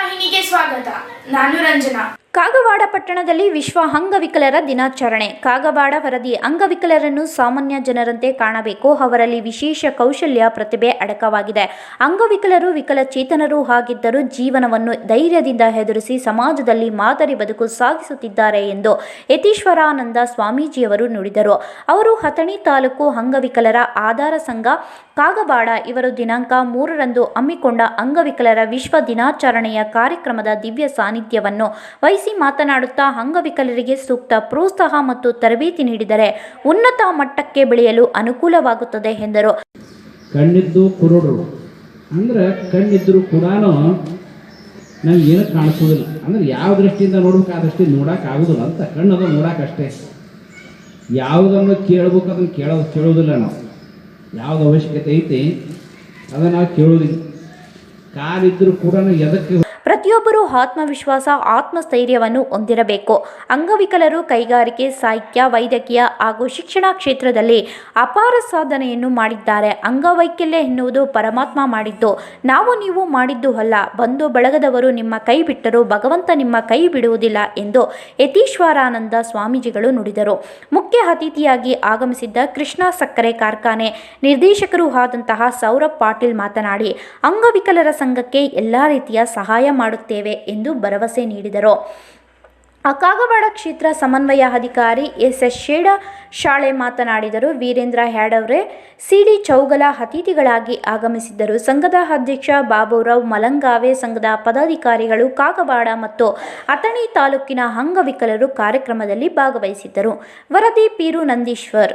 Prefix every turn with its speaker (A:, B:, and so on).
A: ವಾಹಿನಿಗೆ ಸ್ವಾಗತ. ನಾನು ರಂಜನಾ. ಕಾಗವಾಡದಲ್ಲಿ ವಿಶ್ವ ಅಂಗವಿಕಲರ ದಿನಾಚರಣೆ. ಕಾಗವಾಡ ವರದಿ ಅಂಗವಿಕಲರನ್ನು ಸಾಮಾನ್ಯ ಜನರಂತೆ ಕಾಣಬೇಕು. ಅವರಲ್ಲಿ ವಿಶೇಷ ಕೌಶಲ್ಯ ಪ್ರತಿಭೆ ಅಡಕವಾಗಿದೆ. ಅಂಗವಿಕಲರು, ವಿಕಲಚೇತನರು ಆಗಿದ್ದರೂ ಜೀವನವನ್ನು ಧೈರ್ಯದಿಂದ ಎದುರಿಸಿ ಸಮಾಜದಲ್ಲಿ ಮಾದರಿ ಬದುಕು ಸಾಗಿಸುತ್ತಿದ್ದಾರೆ ಎಂದು ಯತೀಶ್ವರಾನಂದ ಸ್ವಾಮೀಜಿಯವರು ನುಡಿದರು. ಅವರು ಹತಣಿ ತಾಲೂಕು ಅಂಗವಿಕಲರ ಆಧಾರ ಸಂಘ, ಕಾಗವಾಡ ಇವರು ದಿನಾಂಕ ಮೂರರಂದು ಹಮ್ಮಿಕೊಂಡ ಅಂಗವಿಕಲರ ವಿಶ್ವ ದಿನಾಚರಣೆಯ ಕಾರ್ಯಕ್ರಮದ ದಿವ್ಯ ಸಾನ್ನಿಧ್ಯವನ್ನು ವಹಿಸಿ ಮಾತನಾಡುತ್ತಾ ಅಂಗವಿಕಲರಿಗೆ ಸೂಕ್ತ ಪ್ರೋತ್ಸಾಹ ಮತ್ತು ತರಬೇತಿ ನೀಡಿದರೆ ಉನ್ನತ ಮಟ್ಟಕ್ಕೆ ಬೆಳೆಯಲು ಅನುಕೂಲವಾಗುತ್ತದೆ ಎಂದರು.
B: ಕಣ್ಣಿದ್ದು ಕುರುಡು. ಅಂದ್ರೆ ಕಣ್ಣಿದ್ದರೂ ಕೂಡ ನಮ್ಗೆ ಏನು ಕಾಣಿಸೋದಿಲ್ಲ. ಅಂದ್ರೆ ಯಾವ ದೃಷ್ಟಿಯಿಂದ ನೋಡ್ಬೇಕು ಆ ದೃಷ್ಟಿ ಆಗೋದಿಲ್ಲ. ಅಂತ ಕಣ್ಣು ಅದು ನೋಡಕ್ಕಷ್ಟೇ. ಯಾವುದನ್ನು ಕೇಳಬೇಕು ಅದನ್ನು ಕೇಳೋದು ಕೇಳೋದಿಲ್ಲ ನಾವು. ಯಾವ್ದು ಅವಶ್ಯಕತೆ ಐತಿ ಅದನ್ನು ನಾವು ಕೇಳೋದಿಲ್ಲ. ಕಾಲಿದ್ದರೂ ಕೂಡ ಎದಕ್ಕೆ
A: ಪ್ರತಿಯೊಬ್ಬರೂ ಆತ್ಮವಿಶ್ವಾಸ, ಆತ್ಮಸ್ಥೈರ್ಯವನ್ನು ಹೊಂದಿರಬೇಕು. ಅಂಗವಿಕಲರು ಕೈಗಾರಿಕೆ, ಸಾಹಿತ್ಯ, ವೈದ್ಯಕೀಯ ಹಾಗೂ ಶಿಕ್ಷಣ ಕ್ಷೇತ್ರದಲ್ಲಿ ಅಪಾರ ಸಾಧನೆಯನ್ನು ಮಾಡಿದ್ದಾರೆ. ಅಂಗವೈಕಲ್ಯ ಎನ್ನುವುದು ಪರಮಾತ್ಮ ಮಾಡಿದ್ದು, ನಾವು ನೀವು ಮಾಡಿದ್ದು ಅಲ್ಲ. ಬಂದು ಬಳಗದವರು ನಿಮ್ಮ ಕೈ ಬಿಟ್ಟರೂ ಭಗವಂತ ನಿಮ್ಮ ಕೈ ಬಿಡುವುದಿಲ್ಲ ಎಂದು ಯತೀಶ್ವರಾನಂದ ಸ್ವಾಮೀಜಿಗಳು ನುಡಿದರು. ಮುಖ್ಯ ಅತಿಥಿಯಾಗಿ ಆಗಮಿಸಿದ್ದ ಕೃಷ್ಣ ಸಕ್ಕರೆ ಕಾರ್ಖಾನೆ ನಿರ್ದೇಶಕರು ಆದಂತಹ ಸೌರಭ್ ಪಾಟೀಲ್ ಮಾತನಾಡಿ, ಅಂಗವಿಕಲರ ಸಂಘಕ್ಕೆ ಎಲ್ಲ ರೀತಿಯ ಸಹಾಯ ಮಾಡುತ್ತೇವೆ ಎಂದು ಭರವಸೆ ನೀಡಿದರು. ಕಾಗವಾಡ ಕ್ಷೇತ್ರ ಸಮನ್ವಯ ಅಧಿಕಾರಿ ಎಸ್ ಎಸ್ ಶೇಡ ಶಾಳೆ ಮಾತನಾಡಿದರು. ವೀರೇಂದ್ರ ಹ್ಯಾಡವ್ರೆ ಸಿಡಿ ಚೌಗಲ ಅತಿಥಿಗಳಾಗಿ ಆಗಮಿಸಿದ್ದರು. ಸಂಘದ ಅಧ್ಯಕ್ಷ ಬಾಬುರಾವ್ ಮಲಂಗಾವೆ, ಸಂಘದ ಪದಾಧಿಕಾರಿಗಳು ಕಾಗವಾಡ ಮತ್ತು ಅಥಣಿ ತಾಲೂಕಿನ ಅಂಗವಿಕಲರು ಕಾರ್ಯಕ್ರಮದಲ್ಲಿ ಭಾಗವಹಿಸಿದ್ದರು. ವರದಿ ಪೀರು ನಂದೀಶ್ವರ್.